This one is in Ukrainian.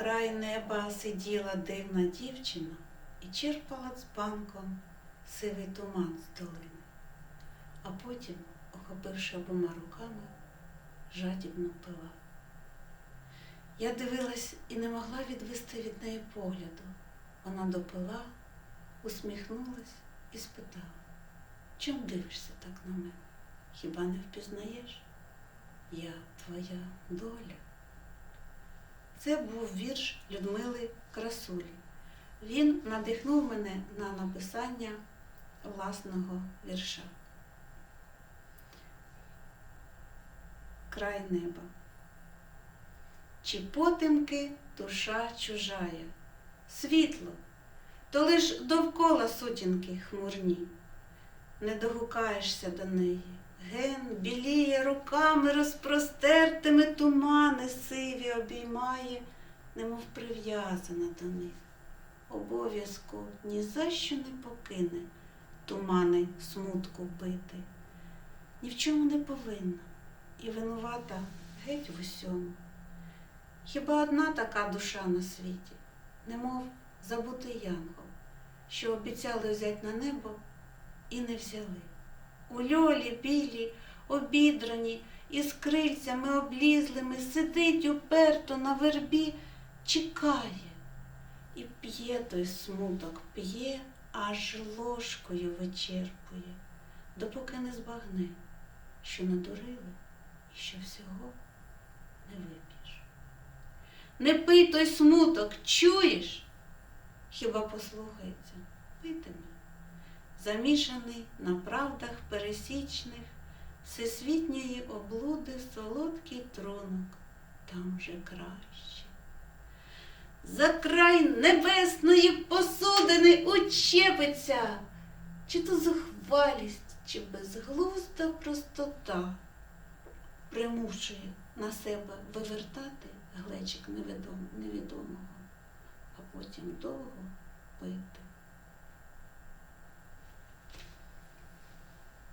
край неба сиділа дивна дівчина і черпала з банком сивий туман з долини, а потім, охопивши обома руками, жадібно пила. Я дивилась і не могла відвести від неї погляду. Вона допила, усміхнулась і спитала, чом дивишся так на мене? Хіба не впізнаєш? Я твоя доля. Це був вірш Людмили Красулі. Він надихнув мене на написання власного вірша. Край неба. Чи потемки душа чужая, світло, то лиш довкола сутінки хмурні, не догукаєшся до неї. Ген біліє руками розпростертими тумани сиві обіймає, немов прив'язана до них. Обов'язку ні за що не покине тумани смутку бити. Ні в чому не повинна і винувата геть в усьому. Хіба одна така душа на світі, немов забутий янгол, що обіцяли взяти на небо і не взяли. У льолі білі, обідрані, із крильцями облізлими, сидить уперто на вербі, чекає. І п'є той смуток, п'є, аж ложкою вичерпує, допоки не збагне, що надурили і що всього не вип'єш. Не пий той смуток, чуєш? Хіба послухається, питиме замішаний на правдах пересічних, всесвітньої облуди солодкий трунок, там же краще. За край небесної посудини учепиться, чи то зухвалість, чи безглузда простота примушує на себе вивертати глечик невідомого, а потім довго пити.